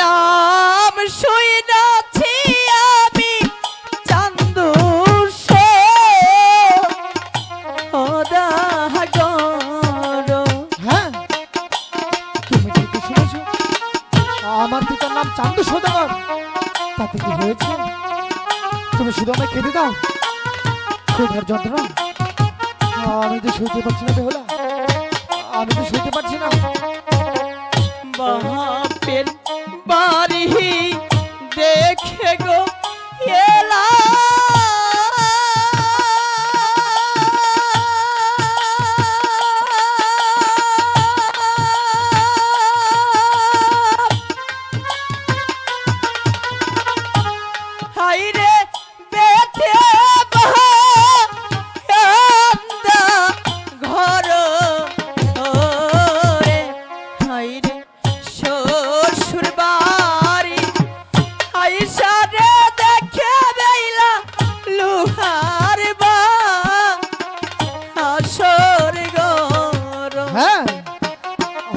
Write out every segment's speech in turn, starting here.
নাম শুনেছি আমি চান্দু হ্যাঁ তুমি ঠিকই আমার পিতার নাম চান্দু সদাগর তাতে কি হয়েছে? তুমি শুধু আমায় কেঁদে দাও। ক্ষুধার যন্ত্রণা। আমি তো সইতে পারছি না বেহলা আমি তো সইতে পারছি না। বাপের बारी ही देखे गो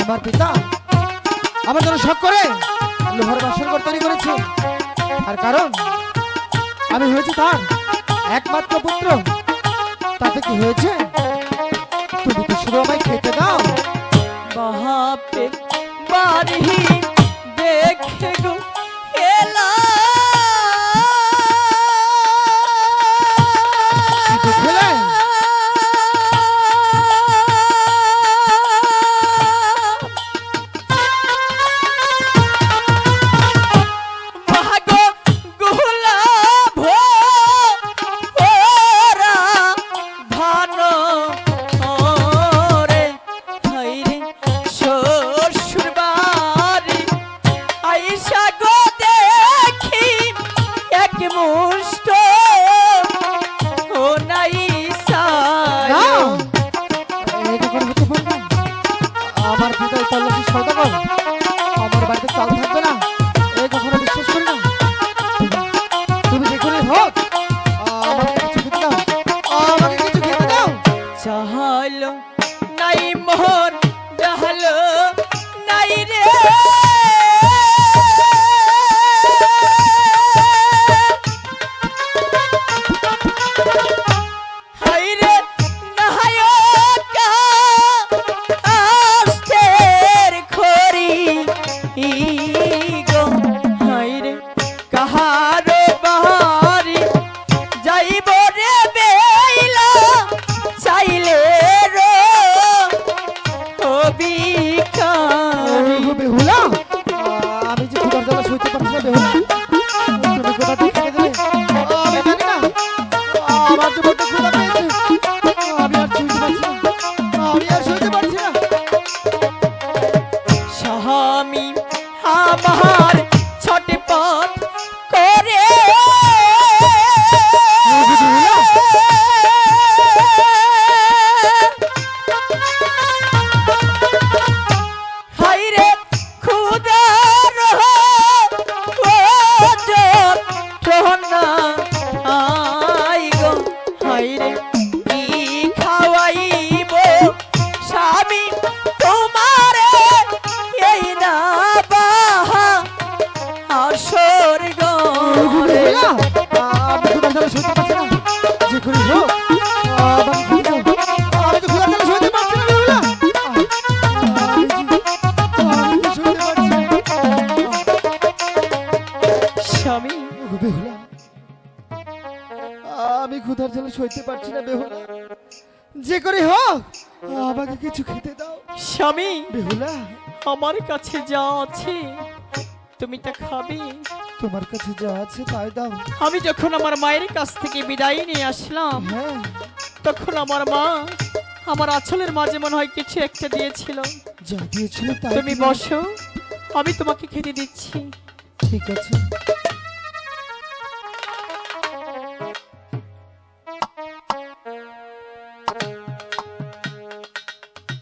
আমার পিতা, আমার জন্য শখ করে লোহার বাসন ঘর তৈরি করেছে। আর কারণ, আমি হয়েছি তার একমাত্র পুত্র। তাতে কি হয়েছে? তুমি তো শুধু আমায় খেতে দাও? বাহাপে বাড়ি তল্লাশি সৌদাগর। আমার বাড়িতে চাল থাকবে না। এই কখনো বিশ্বাস করি না। তুমি যে করে হোক, আমাকে কিছু খেতে দাও। আমাকে কিছু খেতে দাও। চাহালো, নাই মোহর, ডাহালো, নাই রে। আমি আর সইতে পারছি না। আমি আর আসর গরে আমি ক্ষুধার জ্বালা সইতে পারছি না যে করে হোক আমাকে খেতে দাও আমি তো ক্ষুধার জ্বালা সইতে পারছি না বেহুলা আমি যে- আমি তো সইতে পারছি না স্বামী। ওগো বেহুলা আমি ক্ষুধার জ্বালা সইতে পারছি না বেহুলা। যে করে হোক আমাকে কিছু খেতে দাও। স্বামী বেহুলা। আমার কাছে যা আছে তুমি তা খাবে। তোমার কাছে যা আছে তাই দাও। আমি যখন আমার মায়ের কাছ থেকে বিদায় নিয়ে আসলাম হ্যাঁ। তখন আমার মা আমার আঁচলের মাঝে মনে হয় কিছু একটা দিয়েছিল। যা দিয়েছিল তাই তুমি বসো আমি তোমাকে খেতে দিচ্ছি। ঠিক আছে।